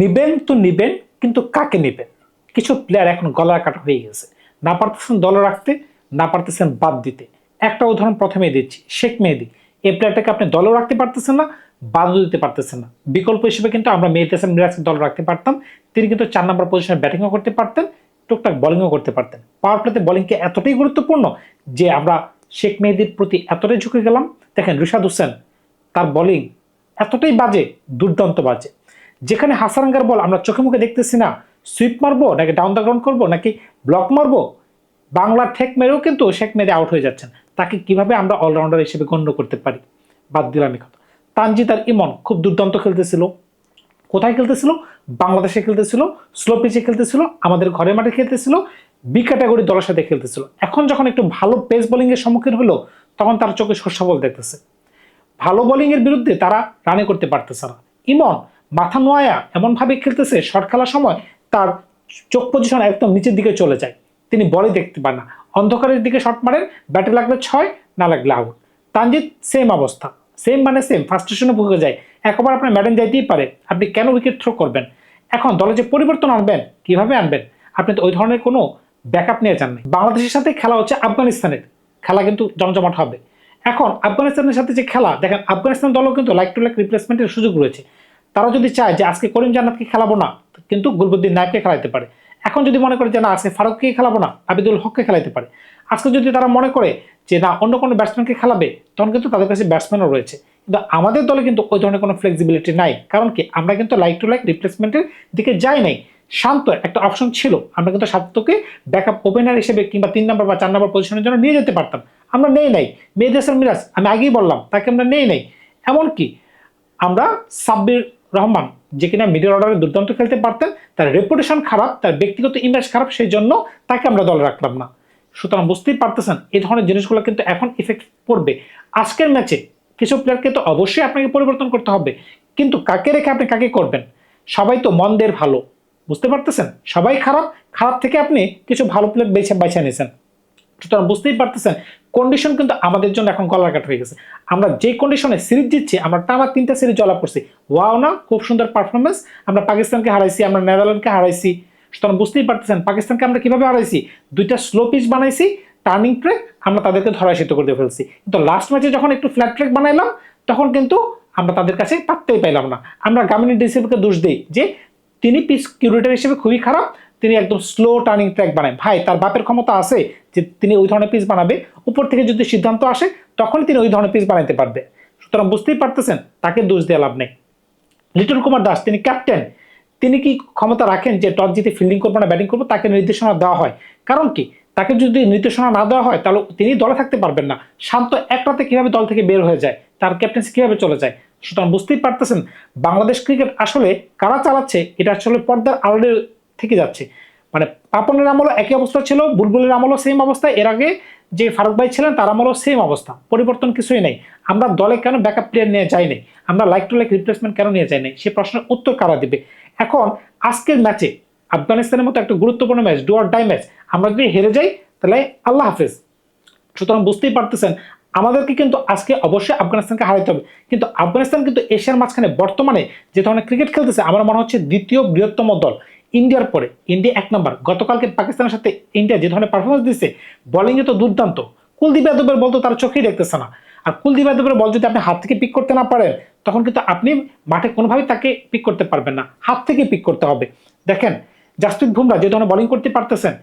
নিবেন তো নিবেন, কিন্তু কাকে নিবেন? কিছু প্লেয়ার এখন গলার কাটা হয়ে গেছে। না পারতেছেন দলে রাখতে, না পারতেছেন বাদ দিতে। একটা উদাহরণ প্রথমেই দিচ্ছি, শেখ মেহেদি। এই প্লেয়ারটাকে আপনি দলেও রাখতে পারতেছেন না, বাদও দিতে পারতেছেন না। বিকল্প হিসেবে কিন্তু আমরা মেহেদি হাসান মিরাজকে দলে রাখতে পারতাম। তিনি কিন্তু চার নম্বর পজিশনে ব্যাটিংও করতে পারতেন, টুকটাক বোলিংও করতে পারতেন। পাওয়ার প্লেতে বোলিংকে এতটাই গুরুত্বপূর্ণ যে আমরা শেখ মেহেদির প্রতি এতটাই ঝুঁকে গেলাম। দেখেন রিশাদ হোসেন, তার বোলিং এতটাই বাজে, দুর্দান্ত বাজে। যেখানে হাসারাঙ্গার বল আমরা চোখে মুখে দেখতেছি না সুইপ মারবো নাকি ডাউন দ্য গ্রাউন্ড করব নাকি ব্লক মারবো, বাংলা ঠেক মেরেও কিন্তু শেখ মেরে আউট হয়ে যাচ্ছেন। তাকে কীভাবে আমরা অলরাউন্ডার হিসেবে গণ্য করতে পারি? বাদ দিলাম কথা। তানজিদ আর ইমন খুব দুর্দান্ত খেলতেছিল। কোথায় খেলতেছিল? বাংলাদেশে খেলতেছিল স্লো পিচে খেলতেছিল, আমাদের ঘরের মাঠে খেলতেছিল বি ক্যাটাগরি দলের সাথে খেলতেছিল। এখন যখন একটু ভালো পেস বোলিংয়ের সম্মুখীন হলো, তখন তার চোখে শস্য বল দেখতেছে। ভালো বোলিংয়ের বিরুদ্ধে তারা রানে করতে পারতেছে না। ইমন মাথা নোয়া এমনভাবে খেলতেছে শর্ট খেলার সময় তার চোখ পজিশন একদম নিচের দিকে চলে যায়। তিনি বলই দেখতে পান না। অন্ধকারের দিকে শট মারেন ব্যাটে লাগলে ছয়, না লাগলে আউট তানজিৎ সেম অবস্থা। সেম মানে সেম ফার্স্টেশনে ভুগে যায়। একবার আপনার ম্যাডেন যাইতেই পারে। আপনি কেন উইকেট থ্রো করবেন? এখন দলে যে পরিবর্তন আনবেন, কীভাবে আনবেন? আপনি তো ওই ধরনের কোনো ব্যাকআপ নিয়ে যান বাংলাদেশের সাথে খেলা হচ্ছে আফগানিস্তানের। খেলা কিন্তু জমজমাট হবে। এখন আফগানিস্তানের সাথে যে খেলা, দেখেন আফগানিস্তান দলও কিন্তু লাইক টু লাইক রিপ্লেসমেন্টের সুযোগ রয়েছে। তারা যদি চায় যে আজকে করিম জান্নাতকে খেলাবো না, কিন্তু গুলবুদ্দিন নায়ককে খেলাইতে পারে। এখন যদি মনে করে যে না, আজকে ফারুককে খেলাবো না, আবিদুল হককে খেলাইতে পারে। আজকে যদি তারা মনে করে যে না, অন্য কোনো ব্যাটসম্যানকে খেলাবে, তখন কিন্তু তাদের কাছে ব্যাটসম্যানও রয়েছে। কিন্তু আমাদের দলে কিন্তু ওই ধরনের কোনো ফ্লেক্সিবিলিটি নাই। কারণ কি? আমরা কিন্তু লাইক টু লাইক রিপ্লেসমেন্টের দিকে যাই নাই। শান্ত একটা অপশন ছিল। আমরা কিন্তু শান্তকে ব্যাকআপ ওপেনার হিসেবে কিংবা তিন নম্বর বা চার নম্বর পজিশনের জন্য নিয়ে যেতে পারতাম। আমরা নেই নাই। মেহেদাসান মিরাজ, আমি আগেই বললাম, তাকে আমরা নেই নাই। এমনকি আমরা সাব্বির রহমান, যে কিনা মিডল অর্ডারে দুর্দান্ত খেলতে পারতেন, তার রেপুটেশন খারাপ, তার ব্যক্তিগত ইমেজ খারাপ, সেই জন্য তাকে আমরা দলে রাখলাম না। সুতরাং বুঝতেই পারতেছেন, এই ধরনের জিনিসগুলো কিন্তু এখন ইফেক্ট পড়বে। আজকের ম্যাচে কিছু প্লেয়ারকে তো অবশ্যই আপনাকে পরিবর্তন করতে হবে, কিন্তু কাকে রেখে আপনি কাকে করবেন? সবাই তো মন্দের ভালো, বুঝতে পারতেছেন? সবাই খারাপ খারাপ থেকে আপনি কিছু ভালো প্লেয়ার বেছে বেছে নিয়েছেন। সুতরাং বুঝতেই পারতেছেন কন্ডিশন কিন্তু আমাদের জন্য এখন গলার কাট হয়ে গেছে। আমরা যে কন্ডিশনে সিরিজ জিতছি আমরা টানা তিনটা সিরিজ জলা করছি ওয়াও না, খুব সুন্দর পারফরমেন্স আমরা পাকিস্তানকে হারাইছি, আমরা নেদারল্যান্ডকে হারাইছি। সুতরাং বুঝতেই পারতেছেন, পাকিস্তানকে আমরা কীভাবে হারাইছি? দুইটা স্লো পিচ বানাইছি টার্নিং ট্রেক আমরা তাদেরকে ধরাশিত করে দিয়ে ফেলছি। কিন্তু লাস্ট ম্যাচে যখন একটু ফ্ল্যাট ট্রেক বানাইলাম, তখন কিন্তু আমরা তাদের কাছে পাত্তেই পাইলাম না। আমরা গামিনী ডিসিপকে দোষ দিই যে, তিনি পিস কিউরেটার হিসেবে খুবই খারাপ তিনি একদম স্লো টার্নিং ট্র্যাক বানায়। ভাই, তার বাপের ক্ষমতা আছে যে তিনি ওই ধরনের পিস বানাবে, উপর থেকে যদি সিদ্ধান্ত আসে, তখনই তিনি ওই ধরনের পিস বানাইতে পারবে। সুতরাং বুঝতেই পারতেছেন, তাকে দোষ দেওয়া লাভ নেই। লিটন কুমার দাস, তিনি ক্যাপ্টেন তিনি কি ক্ষমতা রাখেন যে টস জিতে ফিল্ডিং করব না ব্যাটিং করব, তাকে নির্দেশনা দেওয়া হয়। কারণ কি? তাকে যদি নির্দেশনা না দেওয়া হয়, তাহলে তিনি দলে থাকতে পারবেন না। শান্ত একটাতে কীভাবে দল থেকে বের হয়ে যায়, তার ক্যাপ্টেন্সি কীভাবে চলে যায়? সুতরাং বুঝতেই পারতেছেন, বাংলাদেশ ক্রিকেট আসলে কারা চালাচ্ছে, এটা আসলে পর্দার আড়ালে থেকে যাচ্ছে। মানে পাপনের আমলও একই অবস্থা ছিল, বুলবুলের আমলও সেম অবস্থা। এর আগে যে ফারুক ভাই ছিলেন, তার আমলও সেম অবস্থা। পরিবর্তন কিছুই নেই। আমরা দলে কেন ব্যাকআপ প্লেয়ার নিয়ে যাই নাই? আমরা লাইক টু লাইক রিপ্লেসমেন্ট কেন নিয়ে যাই নাই? সে প্রশ্নের উত্তর কারা দিবে? এখন আজকের ম্যাচে আফগানিস্তানের মতো একটা গুরুত্বপূর্ণ match do or die match আমরা যদি হেরে যাই, তাহলে আল্লাহ হাফেজ। সুতরাং বুঝতেই পারতেছেন, আমাদেরকে কিন্তু আজকে অবশ্যই আফগানিস্তানকে হারাইতে হবে। কিন্তু আফগানিস্তান কিন্তু এশিয়ার মাঝখানে বর্তমানে যে ধরনের ক্রিকেট খেলতেছে, আমার মনে হচ্ছে দ্বিতীয় বৃহত্তম দল। ইন্ডিয়ার পরে, ইন্ডিয়া এক নম্বর। গতকালকে পাকিস্তানের সাথে ইন্ডিয়া যে ধরনের পারফরমেন্স দিচ্ছে বোলিংয়ে তো দুর্দান্ত। কুলদীপ যাদবের বল তো তার চোখেই দেখতেছে না। আর কুলদীপ যাদবের বল যদি আপনি হাত থেকে পিক করতে না পারেন, তখন কিন্তু আপনি মাঠে কোনোভাবেই তাকে পিক করতে পারবেন না। হাত থেকে পিক করতে হবে। দেখেন, জাসপ্রীত বুমরা যে ধরনের বোলিং করতে পারতেছেন,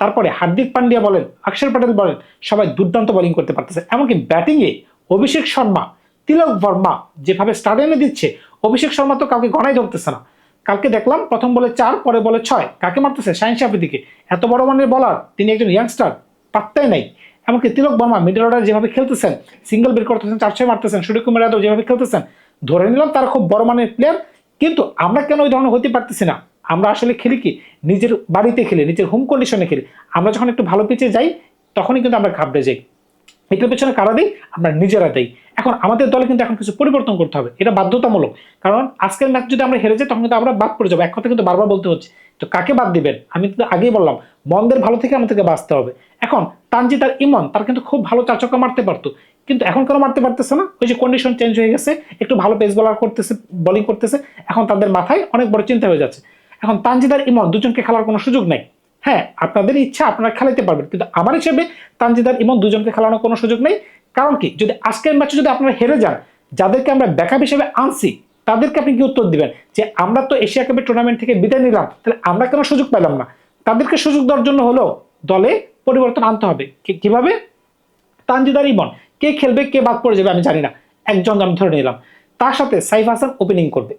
তারপরে হার্দিক পান্ডিয়া বলেন, অক্ষর প্যাটেল বলেন, সবাই দুর্দান্ত বোলিং করতে পারতেছে। এমনকি ব্যাটিংয়ে অভিষেক শর্মা, তিলক বর্মা যেভাবে স্টাডিয়ামে দিচ্ছে, অভিষেক শর্মা তো কাউকে গণাই ধরতেছে না। কালকে দেখলাম প্রথম বলে চার, পরে বলে ছয়। কাকে মারতেছে? শাহিন দিকে। এত বড় মানের বলার তিনি একজন ইয়াংস্টার পাত্তাই নাই। এমনকি তিলক বর্মা মিডল অর্ডার যেভাবে খেলতেছেন সিঙ্গেল বের করতেছেন, চার ছয় মারতেছেন সূর্যকুমার যাদব যেভাবে খেলতেছেন, ধরে নিলাম তারা খুব বড় মানের প্লেয়ার কিন্তু আমরা কেন ওই ধরনের হতে পারতেছি না? আমরা আসলে খেলি কি? নিজের বাড়িতে খেলি, নিজের হোম কন্ডিশনে খেলি। আমরা যখন একটু ভালো পিচে যাই, তখনই কিন্তু আমরা ঘাবড়ে যাই। এটার পেছনে কারা দিই? আমরা নিজেরা দেই। এখন আমাদের দলে কিন্তু এখন কিছু পরিবর্তন করতে হবে। এটা বাধ্যতামূলক। কারণ আজকের ম্যাচ যদি আমরা হেরে যাই, তখন কিন্তু আমরা বাদ পড়ে যাব। এক কথা কিন্তু বারবার বলতে হচ্ছে। তো কাকে বাদ দিবেন? আমি কিন্তু আগেই বললাম, মন্দের ভালো থেকে আমাদেরকে বাঁচতে হবে। এখন তানজিদ আর ইমন, তার কিন্তু খুব ভালো চাচকা মারতে পারতো। কিন্তু এখন কেন মারতে পারতেছে না? ওই যে কন্ডিশন চেঞ্জ হয়ে গেছে, একটু ভালো পেস বলার করতেছে বোলিং করতেছে। এখন তাদের মাথায় অনেক বড় চিন্তা হয়ে যাচ্ছে। এখন তানজিদার ইমন দুজনকে খেলার কোনো সুযোগ নাই। হ্যাঁ আপনাদের ইচ্ছা আপনারা খেলাইতে পারবেন। কিন্তু আমার হিসেবে তানজিদার, ইমন দুজনকে খেলানোর কোনো সুযোগ নেই। কারণ কি? যদি আজকের ম্যাচে যদি আপনারা হেরে যান, যাদেরকে আমরা ব্যাকআপ হিসেবে আনছি, তাদেরকে আপনি কি উত্তর দিবেন? যে আমরা তো এশিয়া কাপের টুর্নামেন্ট থেকে বিদায় নিলাম, তাহলে আমরা কেন সুযোগ পেলাম না? তাদেরকে সুযোগ দেওয়ার জন্য হলেও দলে পরিবর্তন আনতে হবে। কীভাবে? তানজিদার, ইমন, কে খেলবে, কে বাদ পড়ে যাবে আমি জানি না। একজন আমি ধরে নিলাম। তার সাথে সাইফ হাসান ওপেনিং করবে।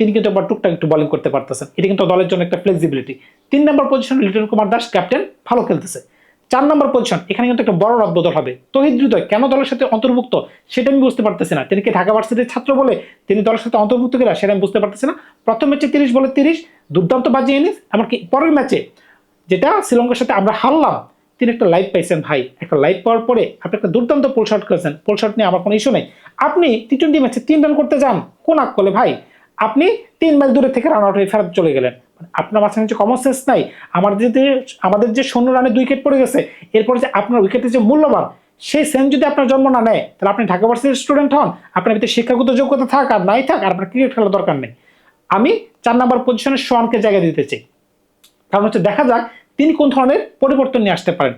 তিনি কিন্তু আবার টুকটাক একটু বলিং করতে পারতেছেন। এটা কিন্তু দলের জন্য একটা ফ্লেক্সিবিলিটি তিন নম্বর পজিশন লিটন কুমার দাস ক্যাপ্টেন ভালো খেলতেছে। চার নম্বর পজিশন এখানে কিন্তু একটা বড় রদবদল হবে। তহিদ হৃদয়, কেন দলের সাথে অন্তর্ভুক্ত? সেটা আমি বুঝতে পারতেছি না। তিনি কি ঢাকা ভার্সিটির ছাত্র বলে তিনি দলের সাথে অন্তর্ভুক্ত কিনা সেটা আমি বুঝতে পারতেছি না। প্রথম ম্যাচে তিরিশ বলে তিরিশ, দুর্দান্ত বাজিয়ে নিস এমনকি পরের ম্যাচে যেটা শ্রীলঙ্কার সাথে আমরা হারলাম, তিনি একটা লাইভ পাইছেন, ভাই, একটা লাইভ পাওয়ার পরে আপনি একটা দুর্দান্ত পোল শট করেছেন। পোল শট নিয়ে আমার কোনো ইস্যু নেই। আপনি টি টোয়েন্টি ম্যাচে তিন রান করতে যান, কোন আক ভাই আপনি তিন ম্যাচ দূরে থেকে রান আউট হয়ে ফেরত চলে গেলেন। আপনার মাঝখানে যে কমন সেন্স নাই, আমাদের যে আমাদের যে শূন্য রানে দুই উইকেট পড়ে গেছে, এরপরে যে আপনার উইকেটের যে মূল্যবান, সেই সেন্স যদি আপনার জন্ম না নেয়, তাহলে আপনি ঢাকা ভার্সিটির স্টুডেন্ট হন, আপনার ভিতরে শিক্ষাগত যোগ্যতা থাক আর নাই থাক, আর আপনার ক্রিকেট খেলার দরকার নেই। আমি চার নাম্বার পজিশনে সোয়ানকে জায়গা দিতে চাই। কারণ হচ্ছে দেখা যাক তিনি কোন ধরনের পরিবর্তন নিয়ে আসতে পারেন।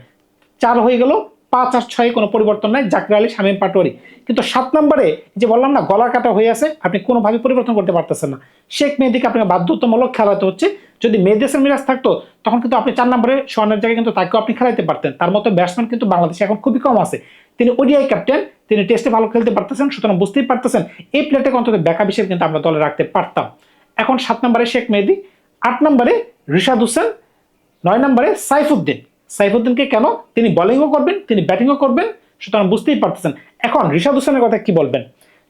চার হয়ে গেল পাঁচ আর ছয়ে কোনো পরিবর্তন নাই, জাকির আলী, শামীম পাটোয়ারি। কিন্তু সাত নম্বরে যে বললাম না গলা কাটা হয়ে আছে, আপনি কোনোভাবে পরিবর্তন করতে পারতেছেন না। শেখ মেহেদিকে আপনাকে বাধ্যতামূলক খেলাতে হচ্ছে। যদি মেহেদেসের মিরাজ থাকতো, তখন কিন্তু আপনি চার নম্বরে সোয়ানের জায়গায় কিন্তু তাকেও আপনি খেলাইতে পারতেন। তার মতো ব্যাটসম্যান কিন্তু বাংলাদেশে এখন খুবই কম আছে। তিনি ওডিআই ক্যাপ্টেন তিনি টেস্টে ভালো খেলতে পারতেছেন, সুতরাং বুঝতেই পারতেছেন, এই প্লেয়ারটাকে অন্তত ব্যাকআপ হিসেবে কিন্তু আমরা দলে রাখতে পারতাম। এখন সাত নম্বরে শেখ মেহেদি, আট নম্বরে রিশাদ হোসেন, নয় নম্বরে সাইফুদ্দিন। সাইফুদ্দিনকে কেন? তিনি বোলিংও করবেন, তিনি ব্যাটিংও করবেন, সুতরাং বুঝতেই পারতেছেন। এখন রিশাদ হোসেনের কথা কি বলবেন?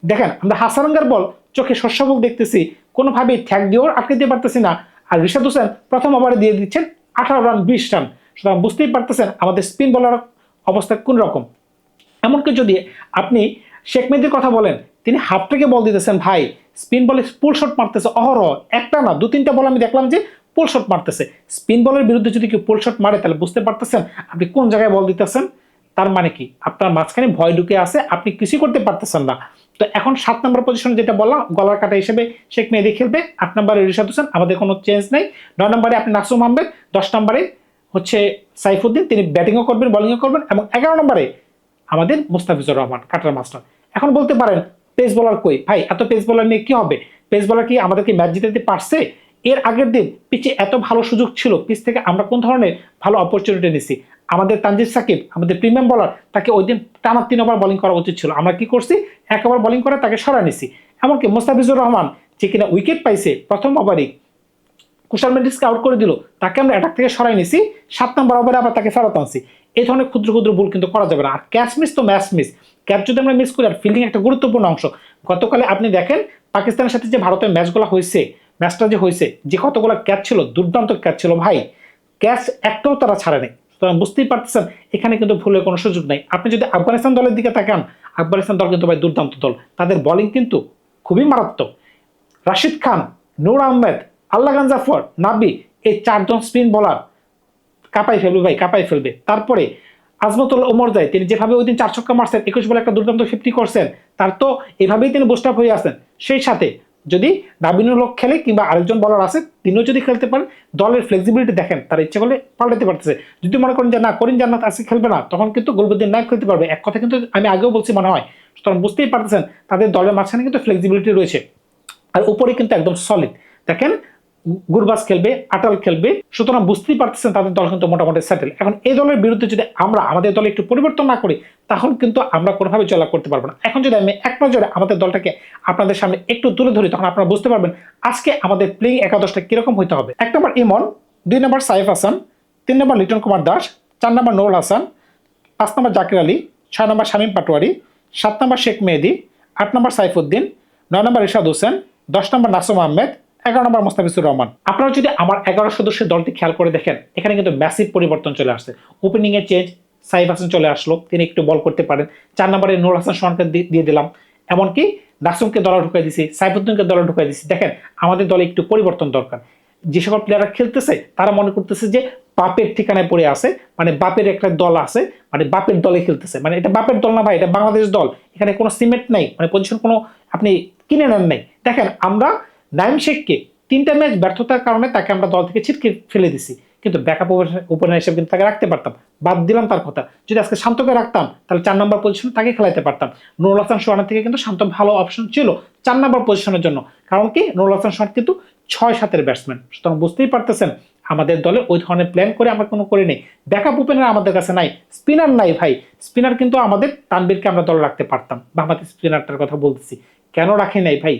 দেখেন, আমরা হাসারাঙ্গার বল চোখে শস্যভোগ দেখতেছি, কোনোভাবেই ঠ্যাক দিয়েও আটকে দিতে পারতেছি না। আর রিশাদ হোসেন প্রথম ওভারে দিয়ে দিচ্ছেন আঠারো রান বিশ রান সুতরাং বুঝতেই পারতেছেন আমাদের স্পিন বলার অবস্থা কোন রকম এমনকি যদি আপনি শেখ মেহেদির কথা বলেন, তিনি হাফ থেকে বল দিতেছেন, ভাই স্পিন বলে পুল শট মারতেছে, অহরহ। একটা না দু তিনটা বল আমি দেখলাম যে পুল শট মারতেছে। স্পিন বলের বিরুদ্ধে যদি কেউ পুল শট মারে, তাহলে বুঝতে পারতেছেন আপনি কোন জায়গায় বল দিতেছেন, তার মানে কি? আপনার মাঝখানে ভয় ঢুকে আছে, আপনি কিছুই করতে পারতেছেন না। তো এখন সাত নম্বর পজিশন যেটা বললাম, গলার কাটা হিসেবে শেখ মেহেদি খেলবে। আট নম্বরে রিশাদ হোসেন, আমাদের কোনো চেঞ্জ নেই। নয় নম্বরে আপনি নাসুম আহমেদ, দশ নম্বরে হচ্ছে সাইফুদ্দিন, তিনি ব্যাটিংও করবেন বোলিংও করবেন এবং এগারো নম্বরে আমাদের মুস্তাফিজুর রহমান, কাটার মাস্টার এখন বলতে পারেন পেস বোলার কই? ভাই, এত পেস বোলার নিয়ে কি হবে? পেস বোলার কি আমাদেরকে ম্যাচ জিতে দিতে পারছে? এর আগের দিন পিচে এত ভালো সুযোগ ছিল, পিচ থেকে আমরা কোন ধরনের ভালো অপরচুনিটি নিছি? আমাদের তানজিদ সাকিব, আমাদের প্রিমিয়াম বলার তাকে ওই দিন টানা তিন ওভার বোলিং করা উচিত ছিল। আমরা কি করছি? এক ওভার বোলিং করে তাকে সরাই নিছি। এমনকি মুস্তাফিজুর রহমান যে কিনা উইকেট পাইছে, প্রথম ওভারই কুশাল মেন্ডিসকে আউট করে দিল, তাকে আমরা অ্যাটাক থেকে সরাই নিছি। সাত নম্বর ওভারে আবার তাকে ফেরত আনছি। এই ধরনের ক্ষুদ্র ক্ষুদ্র ভুল কিন্তু করা যাবে না। আর ক্যাচ মিস তো ম্যাচ মিস ক্যাচ যদি আমরা মিস করি, আর ফিল্ডিং একটা গুরুত্বপূর্ণ অংশ। গতকালে আপনি দেখেন, পাকিস্তানের সাথে যে ভারতের ম্যাচগুলো হয়েছে ম্যাচটা যে হয়েছে, যে কতগুলো ক্যাচ ছিল, দুর্দান্ত ক্যাচ ছিল, ভাই ক্যাচ একটাও তারা ছাড়ে নেই সুতরাং বুঝতেই পারতেছেন, এখানে কিন্তু ভুলের কোনো সুযোগ নেই। আপনি যদি আফগানিস্তান দলের দিকে তাকান, আফগানিস্তান দল কিন্তু ভাই দুর্দান্ত দল। তাদের বলিং কিন্তু খুবই মারাত্মক। রাশিদ খান, নূর আহমেদ, আল্লাহ খান জাফর, নাবি, এই চারজন স্পিন বলার কাপাই ফেলবে ভাই, কাপাই ফেলবে। তারপরে আজমতুল্লাহ ওমর যায়, তিনি যেভাবে ওই দিন চার ছক্কা মারছেন, একুশ বলে একটা দুর্দান্ত ফিফটি করছেন, তার তো এভাবেই তিনি বুস্টাপ হয়ে আছেন। সেই সাথে যদি নাবিনুল হক খেলে কিংবা আরেকজন বলার আছে, তিনিও যদি খেলতে পারেন, দলের ফ্লেক্সিবিলিটি দেখেন, তার ইচ্ছে করলে পাল্টাতে পারতেছে। যদি মনে করেন যে না করিন জান্নাত আজকে খেলবে না, তখন কিন্তু গোলবদিন নায়ক খেলতে পারবে। এক কথা কিন্তু আমি আগেও বলছি মনে হয়। সুতরাং বুঝতেই পারতেছেন, তাদের দলের মাঝখানে কিন্তু ফ্লেক্সিবিলিটি রয়েছে। আর উপরে কিন্তু একদম সলিড দেখেন গুরবাজ খেলবে, আটাল খেলবে, সুতরাং বুঝতেই পারতেছেন তাদের দল কিন্তু মোটামুটি সেটেল এখন এই দলের বিরুদ্ধে যদি আমরা আমাদের দলে একটু পরিবর্তন না করি তখন কিন্তু আমরা কোনোভাবে চলা করতে পারব না। এখন যদি আমি এক নজরে আমাদের দলটাকে আপনাদের সামনে একটু তুলে ধরি, তখন আপনারা বুঝতে পারবেন আজকে আমাদের প্লেইং একাদশটা কীরকম হইতে হবে। এক নম্বর ইমন, দুই নম্বর সাইফ হাসান, তিন নম্বর লিটন কুমার দাস, চার নম্বর নুরুল হাসান, পাঁচ নম্বর জাকির আলী, ছয় নম্বর শামীম পাটোয়ারি, সাত নম্বর শেখ মেহেদি, আট নম্বর সাইফুদ্দিন, নয় নম্বর ইরশাদ হোসেন, দশ নম্বর নাসুম আহমেদ এগারো নম্বর মোস্তাফিজুর রহমান, আপনারা যদি আমার এগারো সদস্যের দলটি খেয়াল করে দেখেন, এখানে কিন্তু ম্যাসিভ পরিবর্তন চলে আসছে। ওপেনিং এ চেঞ্জ সাইফ হাসান চলে আসলো, তিনি একটু বল করতে পারেন। চার নম্বরে নুর হাসান সোহানকে দিয়ে দিলাম। এমনকি নাসুমকে দলে ঢুকাই দিছি, সাইফুদ্দিনকে দলে ঢুকাই দিছি। দেখেন, আমাদের দলে একটু পরিবর্তন দরকার। যে সকল প্লেয়াররা খেলতেছে, তারা মনে করতেছে যে বাপের ঠিকানায় পড়ে আছে মানে বাপের একটা দল আছে মানে বাপের দলে খেলতেছে। মানে এটা বাপের দল না ভাই, এটা বাংলাদেশ দল। এখানে কোনো সিমেন্ট নাই মানে পজিশন কোনো আপনি কিনে নেন নাই। দেখেন, আমরা নাইম শেখকে তিনটা ম্যাচ ব্যর্থতার কারণে তাকে আমরা দল থেকে ছিটকে ফেলে দিছি। কিন্তু ব্যাকআপ ওপেনার হিসেবে কিন্তু তাকে রাখতে পারতাম। বাদ দিলাম তার কথা। যদি আজকে শান্তকে রাখতাম, তাহলে চার নম্বর পজিশনে তাকে খেলাইতে পারতাম। নুরুল হাসান সোহানের থেকে কিন্তু শান্ত ভালো অপশন ছিল চার নম্বর পজিশনের জন্য। কারণ কি? নুরুল হাসান সোহান কিন্তু ছয় সাতের ব্যাটসম্যান সুতরাং বুঝতেই পারতেছেন, আমাদের দলে ওই ধরনের প্ল্যান করে আমরা কোনো করে নেই। ব্যাকআপ ওপেনার আমাদের কাছে নাই। স্পিনার নাই ভাই। স্পিনার কিন্তু আমাদের তানবীরকে আমরা দলে রাখতে পারতাম। বা আমাদের স্পিনারটার কথা বলতেছি। কেন রাখি নাই ভাই?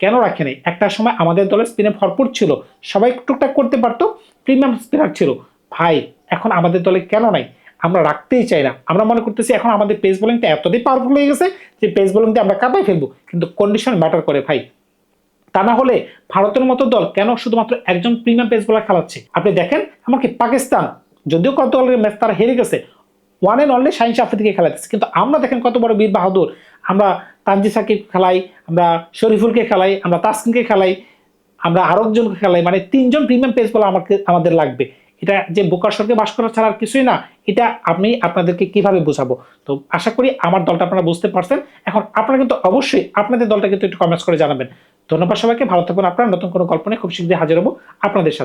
কেন রাখে নাই একটা সময় আমাদের দলের স্পিনে ভরপুর ছিল। সবাই টুকটাক করতে পারতো প্রিমিয়াম স্পিনার ছিল। ভাই, এখন আমাদের দলে কেন নাই? আমরা রাখতেই চাই না। আমরা মনে করতেছি এখন আমাদের পেস বোলিংটা এতটাই পাওয়ারফুল হয়ে গেছে যে পেস বোলিং দিয়ে আমরা কাঁপাই ফেলব। কিন্তু কন্ডিশন ম্যাটার করে ভাই। তা না হলে ভারতের মতো দল কেন শুধুমাত্র একজন প্রিমিয়াম পেস বোলার খেলাচ্ছে? আপনি দেখেন, এমনকি পাকিস্তান, যদিও কত দলের ম্যাচ তারা হেরে গেছে ওয়ান অ্যান্ড অনলি শাহিন আফ্রিদিকে খেলাতেছে। কিন্তু আমরা দেখেন কত বড় বীর বাহাদুর। আমরা তানজি সাকিব খেলাই, আমরা শরীফুলকে খেলাই, আমরা তাসকিনকে খেলাই, আমরা আরও একজনকে খেলাই মানে তিনজন প্রিমিয়াম পেস বলা আমাকে, আমাদের লাগবে। এটা যে বোকার স্বর্গে বাস করা ছাড়া আর কিছুই না, এটা আমি আপনাদেরকে কীভাবে বোঝাবো? তো আশা করি আমার দলটা আপনারা বুঝতে পারছেন। এখন আপনারা কিন্তু অবশ্যই আপনাদের দলটা কিন্তু একটু কমেন্টস করে জানাবেন। ধন্যবাদ সবাইকে, ভালো থাকবেন আপনারা, নতুন কোনো গল্প নিয়ে খুব শীঘ্রই হাজির হব আপনাদের সাথে।